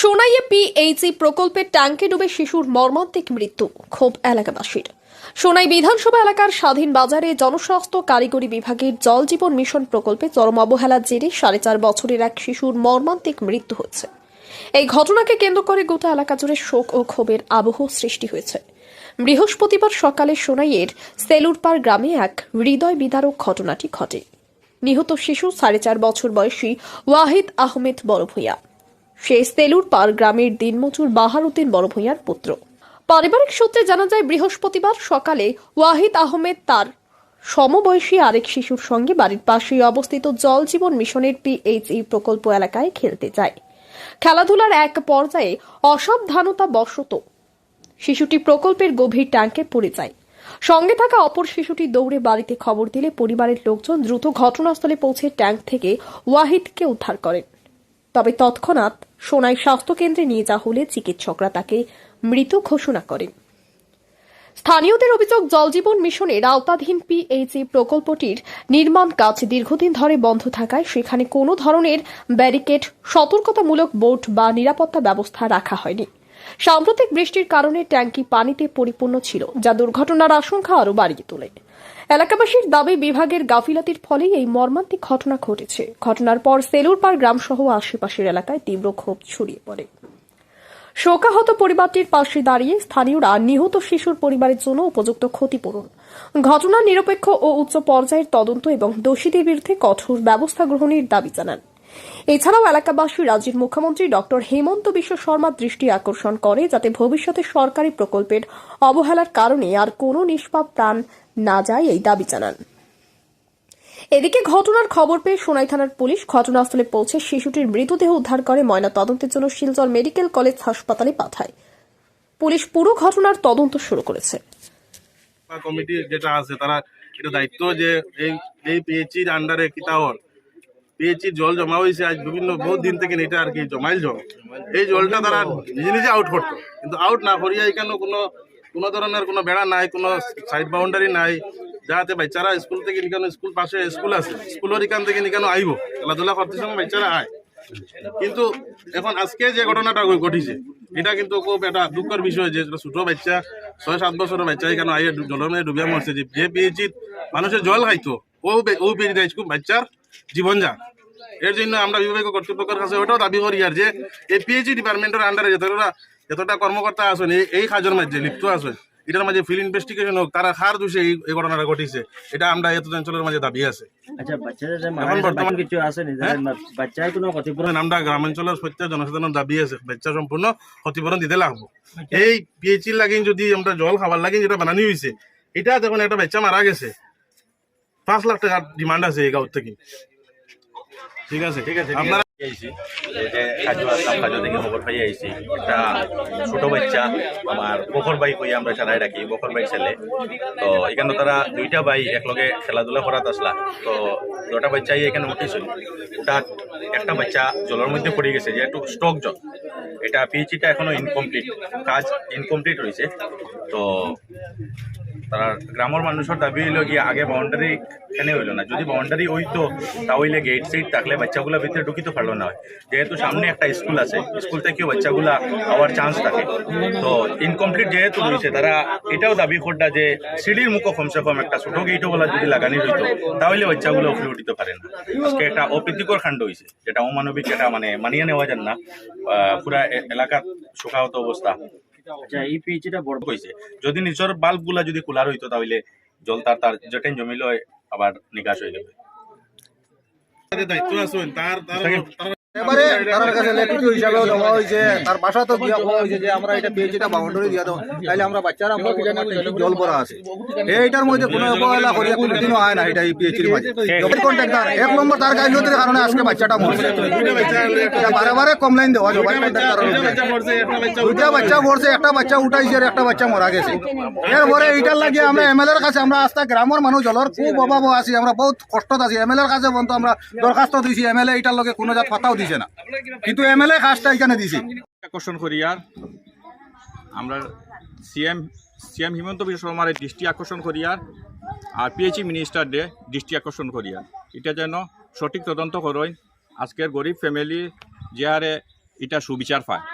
সোনাইয়ে PHE প্রকল্পের ট্যাঙ্কে ডুবে শিশুর মর্মান্তিক মৃত্যু ক্ষোভ এলাকাবাসীর। সোনাই বিধানসভা এলাকার স্বাধীন বাজারে জনস্বাস্থ্য কারিগরি বিভাগের জল জীবন মিশন প্রকল্পে চরম অবহেলার জেরে সাড়ে চার বছরের এক শিশুর মর্মান্তিক মৃত্যু হয়েছে। এই ঘটনাকে কেন্দ্র করে গোটা এলাকা জুড়ে শোক ও ক্ষোভের আবহ সৃষ্টি হয়েছে। বৃহস্পতিবার সকালে সোনাইয়ের সেলুরপাড় গ্রামে এক হৃদয় বিদারক ঘটনাটি ঘটে। নিহত শিশু সাড়ে চার বছর বয়সী ওয়াহিদ আহমেদ বড়ভূঁইয়া। সে সেলুর পার গ্রামের দিনমজুর বাহারুদ্দিন বড় ভূঁইয়ার পুত্র। পারিবারিক সূত্রে জানা যায়, বৃহস্পতিবার সকালে ওয়াহিদ আহমেদ তার সমবয়সী আরেক শিশুর সঙ্গে বাড়ির পাশেই অবস্থিত জল জীবন মিশনের পিএইচই প্রকল্প এলাকায় খেলতে যায়। খেলাধুলার এক পর্যায়ে অসাবধানতা বশত শিশুটি প্রকল্পের গভীর ট্যাঙ্কে পড়ে যায়। সঙ্গে থাকা অপর শিশুটি দৌড়ে বাড়িতে খবর দিলে পরিবারের লোকজন দ্রুত ঘটনাস্থলে পৌঁছে ট্যাঙ্ক থেকে ওয়াহিদকে উদ্ধার করেন। তবে তৎক্ষণাৎ সোনাই স্বাস্থ্যকেন্দ্রে নিয়ে যাওয়া হলে চিকিৎসকরা তাকে মৃত ঘোষণা করেন। স্থানীয়দের অভিযোগ, জলজীবন মিশনের আওতাধীন পিএইচই প্রকল্পটির নির্মাণ কাজ দীর্ঘদিন ধরে বন্ধ থাকায় সেখানে কোনো ধরনের ব্যারিকেড, সতর্কতামূলক বোর্ড বা নিরাপত্তা ব্যবস্থা রাখা হয়নি। সাম্প্রতিক বৃষ্টির কারণে ট্যাঙ্কি পানিতে পরিপূর্ণ ছিল, যা দুর্ঘটনার আশঙ্কা আরও বাড়িয়ে তোলে। এলাকাবাসীর দাবি, বিভাগের গাফিলাতির ফলেই এই মর্মান্তিক ঘটনা ঘটেছে। ঘটনার পর সেলুরপাড় গ্রামসহ আশেপাশের এলাকায় তীব্র ক্ষোভ ছড়িয়ে পড়ে। শোকাহত পরিবারটির পাশে দাঁড়িয়ে স্থানীয়রা নিহত শিশুর পরিবারের জন্য উপযুক্ত ক্ষতিপূরণ, ঘটনা নিরপেক্ষ ও উচ্চ পর্যায়ের তদন্ত এবং দোষীদের বিরুদ্ধে কঠোর ব্যবস্থা গ্রহণের দাবি জানান। এছাড়াও এলাকাবাসী রাজ্যের মুখ্যমন্ত্রী ডক্টর হেমন্ত বিশ্ব শর্মার দৃষ্টি আকর্ষণ করে যাতে ভবিষ্যতে সরকারি প্রকল্পের অবহেলার কারণে আর কোনো নিষ্পাপ প্রাণ না যায় এই দাবি জানান। এদিকে ঘটনার খবর পেয়ে সোনাই থানার পুলিশ ঘটনাস্থলে পৌঁছে শিশুটির মৃতদেহ উদ্ধার করে ময়না তদন্তের জন্য শিলচর মেডিকেল কলেজ হাসপাতালে পাঠায়। পুলিশ পুরো ঘটনার তদন্ত শুরু করেছে। কমিটি যেটা আছে, তারা এটা দায়িত্ব যে এই এই পিএইচির আন্ডারে কিতা পিএইচির জল জমা হয়েছে আজ বিভিন্ন বহুত দিন থেকে এটা আর কি জমাইল জল। এই জলটা তারা নিজে নিজে আউট করতো। কিন্তু আউট না করিয়া এখানে কোনো কোনো ধরনের কোনো বেড়া নাই, কোনো সাইড বাউন্ডারি নাই। যাতে বাচ্চারা স্কুল থেকে এখানে স্কুল পাশে স্কুল আছে স্কুলের এখান থেকে এখানে আইব। খেলাধুলা করতে সময় বাচ্চারা আয়। কিন্তু এখন আজকে যে ঘটনাটা ঘটিছে, এটা কিন্তু খুব একটা দুঃখের বিষয় যে ছোট বাচ্চা, ছয়, সাত বছরের বাচ্চা এখানে আইয়ে জলের মধ্যে ডুবিয়া মরছে। যে পেয়েছি, মানুষের জল খাইতো, ও পেয়েছি খুব বাচ্চার জীবন যান এর জন্য আমরা বিভাগীয় কর্তৃপক্ষের কাছে ওটাও দাবি করি আর যে এই পিএইচি ডিপার্টমেন্টের আন্ডারে যতটা যতটা কর্মকর্তা আছেন এই এই কাজের মাঝে লিপ্ত আছেন এটার মাঝে ফিল ইনভেস্টিগেশন হোক তারা খার দোষে এই ঘটনাটা ঘটিছে এটা আমরা এত অঞ্চলের মাঝে দাবি আছে। আচ্ছা আছে হ্যাঁ? বাচ্চায় কোনো ক্ষতিপূরণ আমরা গ্রামাঞ্চলের প্রত্যেক জনসাধারণের দাবি আছে বাচ্চা সম্পূর্ণ ক্ষতিপূরণ দিতে লাগবো। এই পিএইচি লাগিন যদি আমরা জল খাবার লাগিন যেটা বানানি হয়েছে এটা যখন একটা বাচ্চা মারা গেছে পাঁচ লাখ টাকার ডিমান্ড আছে এই গাঁও থেকে। ঠিক আছে? ঠিক আছে আপনারা আইছি যে কাজু আসলাম কাজু থেকে খবর পাই আইছি। একটা ছোট বাচ্চা আমার বকর ভাই কই আমরা সারাই রাখি বকর ভাই ছেলে। তো এখানে তারা দুইটা ভাই একলগে খেলাধুলা করাত আসলা। তো দুটা বাচ্চাই এখানে উঠিছিল ওটা একটা বাচ্চা জলের মধ্যে পড়ে গেছে যে একটু স্টক জল এটা পিএইচিটা এখনও ইনকমপ্লিট কাজ ইনকমপ্লিট হয়েছে তো তারা গ্রামের মানুষের দাবি হইল গিয়ে আগে বাউন্ডারি এখানে হইল না। যদি বাউন্ডারি হইতো, তাহলে গেট সেট থাকলে বাচ্চাগুলা ভিতরে ঢুকিতে পারল না। যেহেতু সামনে একটা স্কুল আছে স্কুল থেকেও বাচ্চাগুলা হওয়ার চান্স থাকে। তো ইনকমপ্লিট যেহেতু রয়েছে, তারা এটাও দাবি করটা যে সিঁড়ির মুখো কমসে কম একটা ছোট বলা যদি লাগানি হইতো, তাহলে বাচ্চাগুলো উপরে উঠিতে পারে না। আজকে একটা অপ্রীতিকর কাণ্ড হয়েছে যেটা অমানবিক এটা মানে মানিয়ে নেওয়া যান না। পুরা এলাকার শোকাহত অবস্থা। আচ্ছা এই পিএইচটা বড় কইছে যদি নিজের বাল্বগুলা যদি খোলা হইতো তাহলে জল তার তার যেটাই জমিল আবার নিকাশ হয়ে যাবে। দায়িত্ব আছে তার তার তারা এবারে তার কাছে লেখিত এইটার বাচ্চা মরছে, একটা বাচ্চা উঠাইছে আর একটা বাচ্চা মরা গেছে। এরপরে এইটার লাগে আমরা এমএলএ এর কাছে, আমরা আস্তে গ্রামের মানুষ, জলের খুব অভাব আছি, আমরা বহুত কষ্টত আছি। এমএলএ এর কাছে বন্ধু আমরা দরখাস্ত দিছি এমএলএ এটার লগে কোনো জাত পাতাও দিছে না। কিন্তু এমএলএ কাজটা এখানে দিছে। আকর্ষণ করি আর আমরা সিএম সিএম হিমন্ত বিশ্ব শর্মার দৃষ্টি আকর্ষণ করি আর আর পিএইচি মিনিস্টার ডে দৃষ্টি আকর্ষণ করি আর। এটা যেন সঠিক তদন্ত করেন আজকের গরিব ফ্যামিলি যে হারে এটা সুবিচার পায়।